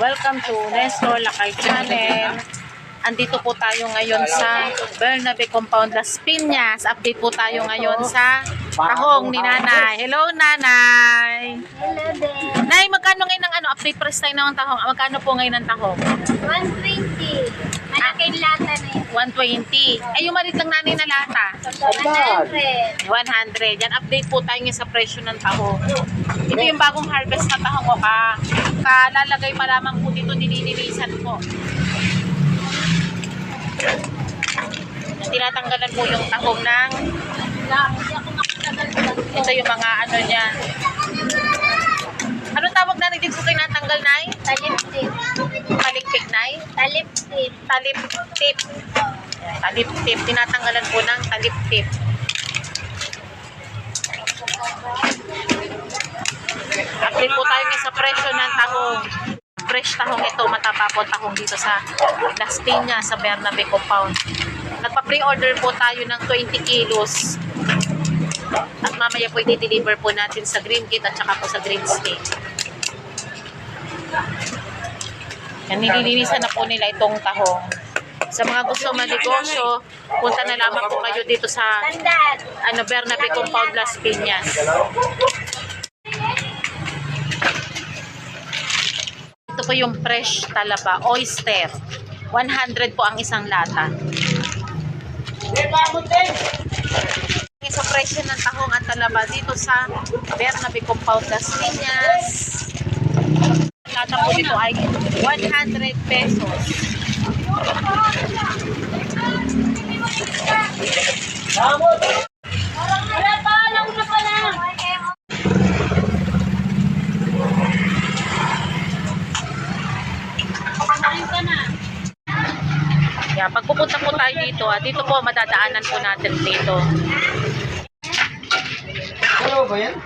Welcome to Nestor Lakay Channel. Andito po tayo ngayon sa Bernabe Compound Las Piñas. Update po tayo ngayon sa tahong ni Nanay. Hello, Nanay! Hello. Nay, magkano ngayon ng ano? Update price tayo ng tahong. Magkano po ngayon ng tahong? 120. Malaking lata na yun. 120. Ay, yung malit lang nanay na lata. 100. 100. Yan, update po tayo ngayon sa presyo ng tahong. Ito yung bagong harvest na tahong ko. Ka, kalalagay pa lamang po dito, ninilinisan po. Tinatanggalan po yung tahong ng ito yung mga ano niya. Ano tawag na dito ko tinatanggal, Nay? Taliptip. Palikpik, Taliptip. Talip tip. Talip tip. Tinatanggalan po ng talip tip. Update po tayo sa presyo ng tahong. Fresh tahong ito, mataba po tahong dito sa Las Piñas, sa Bernabe Compound. Nagpa-pre-order po tayo ng 20 kilos. At mamaya po i-deliver po natin sa Green Kit at saka po sa Green State. Yan, nililinisan na po nila itong tahong. Sa mga gusto maligosyo, punta na lamang po kayo dito sa ano, Bernabe Compound Las Piñas. Ito po yung fresh talaba, oyster. 100 po ang isang lata. Sa presyo ng tahong at talaba dito sa Bernabe Compound Las Piñas. Po ay 100 pesos. Yeah, pag pupunta po tayo dito, ah, dito po madadaanan po natin dito. Ano ba yan?